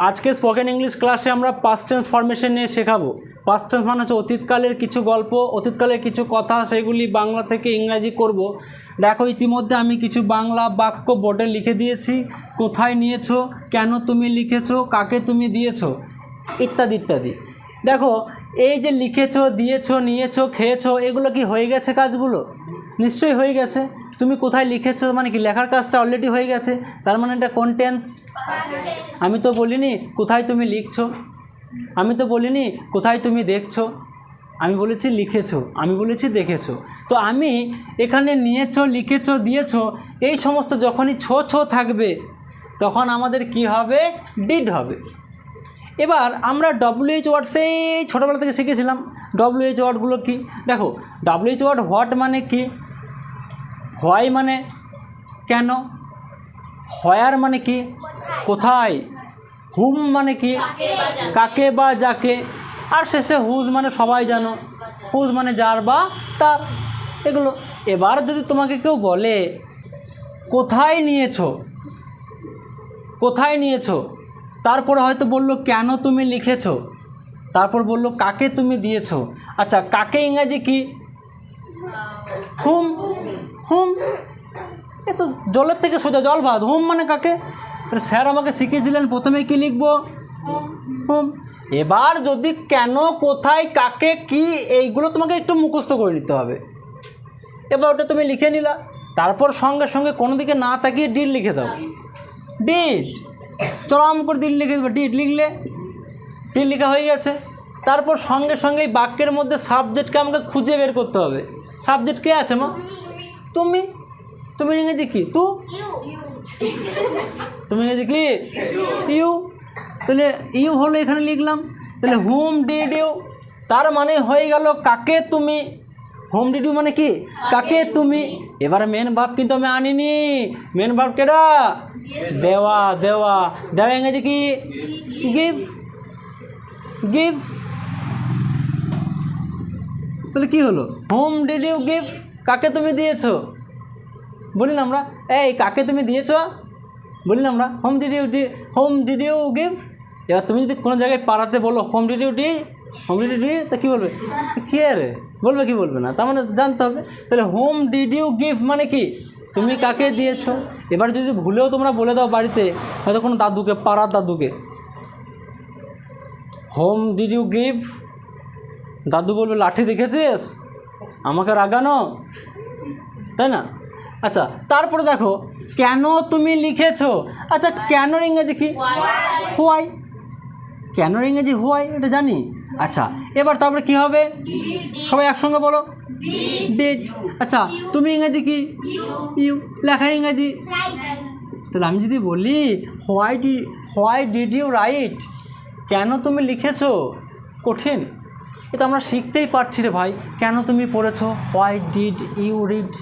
আজকে spoken English ক্লাসে আমরা পাস্ট টেন্স ফরমেশন নিয়ে শেখাবো। পাস্ট টেন্স মানে হচ্ছে অতীতকালের কিছু গল্প, অতীতকালের কিছু কথা, সেগুলি বাংলা থেকে ইংরাজি করব। দেখো, ইতিমধ্যে আমি কিছু বাংলা বাক্য বোর্ডে লিখে দিয়েছি। কোথায় নিয়েছো? কেন তুমি লিখেছো? কাকে তুমি দিয়েছ? ইত্যাদি ইত্যাদি। দেখো, এই যে লিখেছো, দিয়েছ, নিয়েছো, খেয়েছো, এগুলো কি হয়ে গেছে কাজগুলো? নিশ্চয়ই হয়ে গেছে। তুমি কোথায় লিখেছো? মানে কি লেখার কাজটা অলরেডি হয়ে গেছে? তার মানে এটা কন্টেন্স আমি তো বলিনি, কোথায় তুমি লিখছো? আমি তো বলিনি, কোথায় তুমি দেখছ? আমি বলেছি লিখেছো, আমি বলেছি দেখেছ। তো আমি এখানে নিয়েছো, লিখেছো, দিয়েছ, এই সমস্ত যখনই ছো ছো থাকবে, তখন আমাদের কি হবে? ডিড হবে। এবার আমরা ডব্লিউএইচ ওয়ার্ড সেই ছোটোবেলা থেকে শিখেছিলাম। ডব্লিউএইচ ওয়ার্ডগুলো কি? দেখো ডব্লিউএইচ ওয়ার্ড হোয়াট মানে কি? হোয়াই মানে কেন? হয়ার মানে কি? কোথায়? হুম মানে কি? কাকে বা যাকে? আর শেষে হুজ মানে সবাই জানো। হুজ মানে যার বা তার। এগুলো এবার যদি তোমাকে কেউ বলে, কোথায় নিয়েছো? কোথায় নিয়েছো? তারপরে হয়তো বলল, কেন তুমি লিখেছো? তারপর বলল, কাকে তুমি দিয়েছ? আচ্ছা কাকে ইংরাজি কি? হুম? হুম? এ তো জলের থেকে সোজা জল ভাত, হুম মানে কাকে? স্যার আমাকে শিখিয়েছিলেন প্রথমে কি লিখব? হুম? এবার যদি কেন, কোথায়, কাকে, কি, এইগুলো তোমাকে একটু মুখস্থ করে নিতে হবে। এবার ওটা তুমি লিখে নিলা, তারপর সঙ্গে সঙ্গে কোনো দিকে না তাকিয়ে ডিট লিখে দাও। ডিট! চরম করে দিল লিখে দেবো, ডিট লিখলে? ডিট লেখা হয়ে গেছে। তারপর সঙ্গে সঙ্গে এই বাক্যের মধ্যে সাবজেক্টকে আমাকে খুঁজে বের করতে হবে। সাবজেক্ট কে আছে মা? তুমি? তুমি ইংরেজি কি? তু? তুমি ইংরেজি কি? ইউ। তাহলে ইউ হলো এখানে লিখলাম। তাহলে হোম ডিড ইউ তার মানে হয়ে গেল কাকে তুমি? হোম ডিড ইউ মানে কি? কাকে তুমি? এবার মেন ভাব কিন্তু আমি আনিনি। মেন ভাব কেডা? দেওয়া দেওয়া। দেওয়া ইংরেজি কি? গিভ গিভ তাহলে কি হলো? হোম ডিড ইউ গিভ কাকে তুমি দিয়েছ? বলি না আমরা, এই, কাকে তুমি দিয়েছ? বলি না আমরা whom did you D whom did you give এবার তুমি যদি কোনো জায়গায় পাড়াতে বলো whom did you D whom did you D তা কী বলবে? কী রে বলবে কি বলবে না? তার মানে জানতে হবে। তাহলে হোম ডিড ইউ গিভ মানে কি? তুমি কাকে দিয়েছ? এবার যদি ভুলেও তোমরা বলে দাও বাড়িতে, হয়তো কোনো দাদুকে, পাড়ার দাদুকে। হোম ডিড ইউ গিভ দাদু বলবে, লাঠি দেখেছিস? আমাকে রাগানো? তাই না? আচ্ছা তারপরে দেখো, কেন তুমি লিখেছো? আচ্ছা কেন ইংরেজি কি? হোয়াই। কেন ইংরেজি হোয়াই? এটা জানি। আচ্ছা এবার তারপরে কি হবে? সবাই একসঙ্গে বলো। ডেট আচ্ছা তুমি ইংরেজি কি? ইউ লেখা ইংরেজি। তাহলে আমি যদি বলি why D why did you write কেন তুমি লিখেছো? কঠিন। এটা আমরা শিখতেই পারছি রে ভাই। কেন তুমি পড়েছো? হোয়াই ডিড ইউ রিড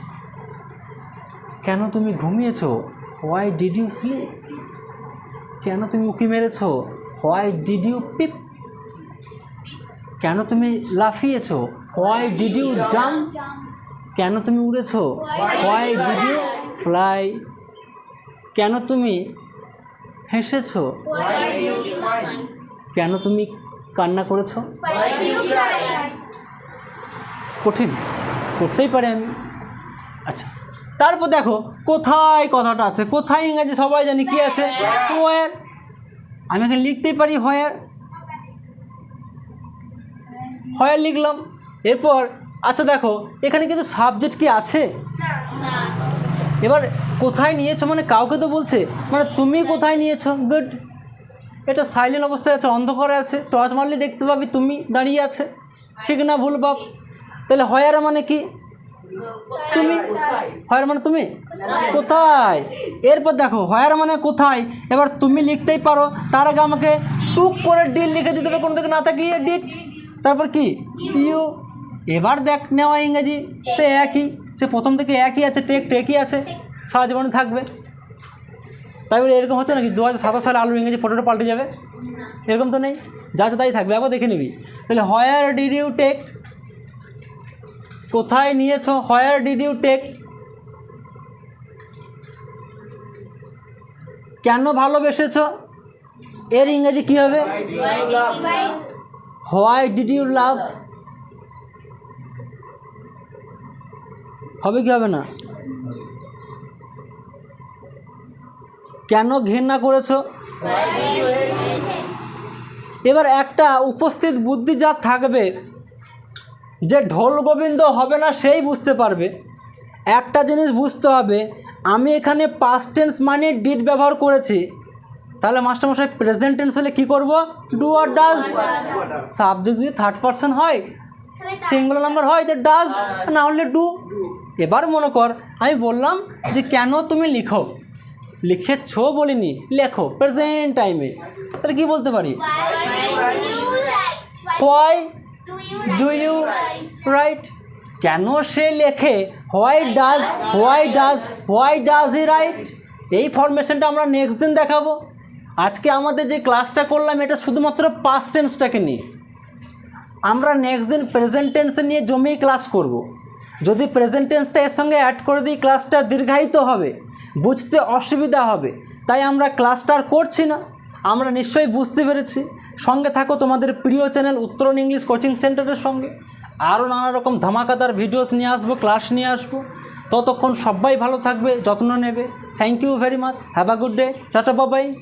কেন তুমি ঘুমিয়েছো? হোয়াই ডিড ইউ স্লিপ কেন তুমি উকি মেরেছো? হোয়াই ডিড ইউ পিপ কেন তুমি লাফিয়েছো? হোয়াই ডিড ইউ জাম্প কেন তুমি উড়েছো? হোয়াই ডিড ইউ ফ্লাই কেন তুমি হেসেছো? কেন তুমি কান্না করেছ? কঠিন, করতেই পারি আমি। আচ্ছা তারপর দেখো, কোথায় কথাটা আছে? কোথায় ইংরাজি সবাই জানি কি আছে? হোয়ার। আমি এখানে লিখতেই পারি হোয়ার। হোয়ার লিখলাম। এরপর আচ্ছা দেখো, এখানে কিন্তু সাবজেক্ট কি আছে? এবার কোথায় নিয়েছো মানে কাউকে তো বলছে। মানে তুমি কোথায় নিয়েছো? গুড এটা সাইলেন্ট অবস্থায় আছে, অন্ধকারে আছে। টর্চ মারলে দেখতে পাবি তুমি দাঁড়িয়ে আছে। ঠিক না ভুল বাপ? তাহলে হয়ার মানে কি? তুমি? হয়ার মানে তুমি? কোথায়? এরপর দেখো, হয়ার মানে কোথায়? এবার তুমি লিখতেই পারো। তার আগে আমাকে টুক করে ডিট লিখে দিতে হবে কোনো দিকে না তাকিয়ে ডিট তারপর কি? ইউ এবার দেখ, নেওয়া ইংরেজি। সে একই, সে প্রথম থেকে একই আছে, টেক, টেকই আছে। সারা জীবনে থাকবে। তাই বলে এরকম হচ্ছে নাকি দু হাজার সাতাশ সালে আলুর ইংরেজি ফটোটা পাল্টে যাবে? এরকম তো নেই। যা আছে তাই থাকবে। একবার দেখে নিবি। তাহলে হোয়ার ডিড ইউ টেক কোথায় নিয়েছো? হোয়ার ডিড ইউ টেক কেন ভালোবেসেছো? এর ইংরেজি কী হবে? হোয়াই ডিড ইউ লাভ হবে কি হবে না? কেন ঘেন্না করেছ? এবার একটা উপস্থিত বুদ্ধি যা থাকবে, যে ঢোল গোবিন্দ হবে না সেই বুঝতে পারবে। একটা জিনিস বুঝতে হবে, আমি এখানে পাস্ট টেন্স মানে ডিড ব্যবহার করেছি। তাহলে মাস্টারমশাই প্রেজেন্ট টেন্স হলে কী করব? ডু আর ডাজ সাবজেক্ট যদি থার্ড পার্সন হয় সিঙ্গুলার নাম্বার হয় তো ডাজ না হলে ডু এবার মনে কর, আমি বললাম যে কেন তুমি লিখো? লিখেছ বলিনি, লেখো প্রেজেন্ট টাইমে তাহলে কি বলতে পারি? হোয়াই ডু ইউ রাইট কেন সে লেখে? Why does why does why does he write এই ফরমেশনটা আমরা নেক্সট দিন দেখাবো। আজকে আমাদের যে ক্লাসটা করলাম, এটা শুধুমাত্র পাস্ট টেন্সটাকে নিয়ে। আমরা নেক্সট দিন প্রেজেন্ট টেন্সে নিয়ে জমিয়ে ক্লাস করব। যদি প্রেজেন্ট টেন্সটা এর সঙ্গে অ্যাড করে দিই ক্লাসটা দীর্ঘায়িত হবে। বুঝতে অসুবিধা হবে। তাই আমরা ক্লাসটা আর করছি না। আমরা নিশ্চয়ই বুঝতে পেরেছি। সঙ্গে থাকো তোমাদের প্রিয় চ্যানেল উত্তরণ ইংলিশ কোচিং সেন্টারের সঙ্গে। আরও নানা রকম ধামাকাদার ভিডিওস নিয়ে আসব, ক্লাস নিয়ে আসব। ততক্ষণ সবাই ভালো থাকবে, যত্ন নেবে। Thank you very much have a good day tata Babai